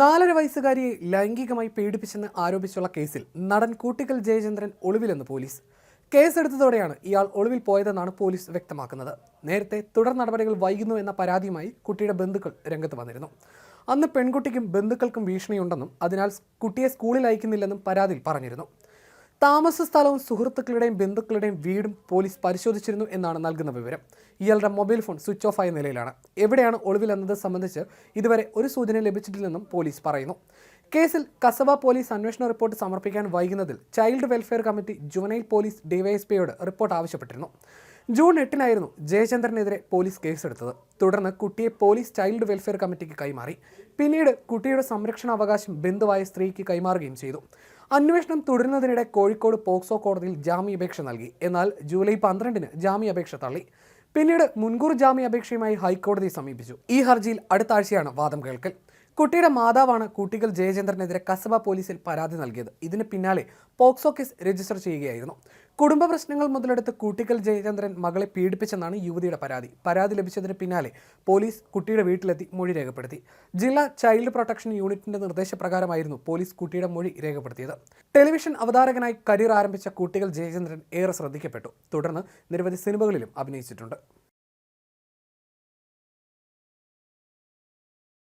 നാലര വയസ്സുകാരിയെ ലൈംഗികമായി പീഡിപ്പിച്ചെന്ന് ആരോപിച്ചുള്ള കേസിൽ നടൻ കൂട്ടിക്കൽ ജയചന്ദ്രൻ ഒളിവിലെന്ന് പോലീസ്. കേസെടുത്തതോടെയാണ് ഇയാൾ ഒളിവിൽ പോയതെന്നാണ് പോലീസ് വ്യക്തമാക്കുന്നത്. നേരത്തെ തുടർ നടപടികൾ വൈകുന്നു എന്ന പരാതിയുമായി കുട്ടിയുടെ ബന്ധുക്കൾ രംഗത്ത് വന്നിരുന്നു. അന്ന് പെൺകുട്ടിക്കും ബന്ധുക്കൾക്കും ഭീഷണിയുണ്ടെന്നും അതിനാൽ കുട്ടിയെ സ്കൂളിൽ അയക്കുന്നില്ലെന്നും പരാതിയിൽ പറഞ്ഞിരുന്നു. താമസ സ്ഥലവും സുഹൃത്തുക്കളുടെയും ബന്ധുക്കളുടെയും വീടും പോലീസ് പരിശോധിച്ചിരുന്നു എന്നാണ് നൽകുന്ന വിവരം. ഇയാളുടെ മൊബൈൽ ഫോൺ സ്വിച്ച് ഓഫ് ആയ നിലയിലാണ്. എവിടെയാണ് ഒളിവിൽ എന്നത് സംബന്ധിച്ച് ഇതുവരെ ഒരു സൂചന ലഭിച്ചിട്ടില്ലെന്നും പോലീസ് പറയുന്നു. കേസിൽ കസബ പോലീസ് അന്വേഷണ റിപ്പോർട്ട് സമർപ്പിക്കാൻ വൈകുന്നതിൽ child welfare committee juvenile police ഡിവൈഎസ്പിയോട് report ആവശ്യപ്പെട്ടിരുന്നു. ജൂൺ എട്ടിനായിരുന്നു ജയചന്ദ്രനെതിരെ പോലീസ് കേസെടുത്തത്. തുടർന്ന് കുട്ടിയെ പോലീസ് ചൈൽഡ് വെൽഫെയർ കമ്മിറ്റിക്ക് കൈമാറി. പിന്നീട് കുട്ടിയുടെ സംരക്ഷണ അവകാശം ബന്ധുവായ സ്ത്രീക്ക് കൈമാറുകയും ചെയ്തു. അന്വേഷണം തുടരുന്നതിനിടെ കോഴിക്കോട് പോക്സോ കോടതിയിൽ ജാമ്യാപേക്ഷ നൽകി. എന്നാൽ ജൂലൈ പന്ത്രണ്ടിന് ജാമ്യാപേക്ഷ തള്ളി. പിന്നീട് മുൻകൂർ ജാമ്യാപേക്ഷയുമായി ഹൈക്കോടതിയെ സമീപിച്ചു. ഈ ഹർജിയിൽ അടുത്ത ആഴ്ചയാണ് വാദം കേൾക്കൽ. കുട്ടിയുടെ മാതാവാണ് കുട്ടികൾ ജയചന്ദ്രനെതിരെ കസബ പോലീസിൽ പരാതി നൽകിയത്. ഇതിന് പിന്നാലെ പോക്സോ കേസ് രജിസ്റ്റർ ചെയ്യുകയായിരുന്നു. കുടുംബ പ്രശ്നങ്ങൾ മുതലെടുത്ത് കുട്ടികൾ ജയചന്ദ്രൻ മകളെ പീഡിപ്പിച്ചെന്നാണ് യുവതിയുടെ പരാതി. പരാതി ലഭിച്ചതിന് പിന്നാലെ പോലീസ് കുട്ടിയുടെ വീട്ടിലെത്തി മൊഴി രേഖപ്പെടുത്തി. ജില്ലാ ചൈൽഡ് പ്രൊട്ടക്ഷൻ യൂണിറ്റിന്റെ നിർദ്ദേശപ്രകാരമായിരുന്നു പോലീസ് കുട്ടിയുടെ മൊഴി രേഖപ്പെടുത്തിയത്. ടെലിവിഷൻ അവതാരകനായി കരിയർ ആരംഭിച്ച കുട്ടികൾ ജയചന്ദ്രൻ ഏറെ ശ്രദ്ധിക്കപ്പെട്ടു. തുടർന്ന് നിരവധി സിനിമകളിലും അഭിനയിച്ചിട്ടുണ്ട്.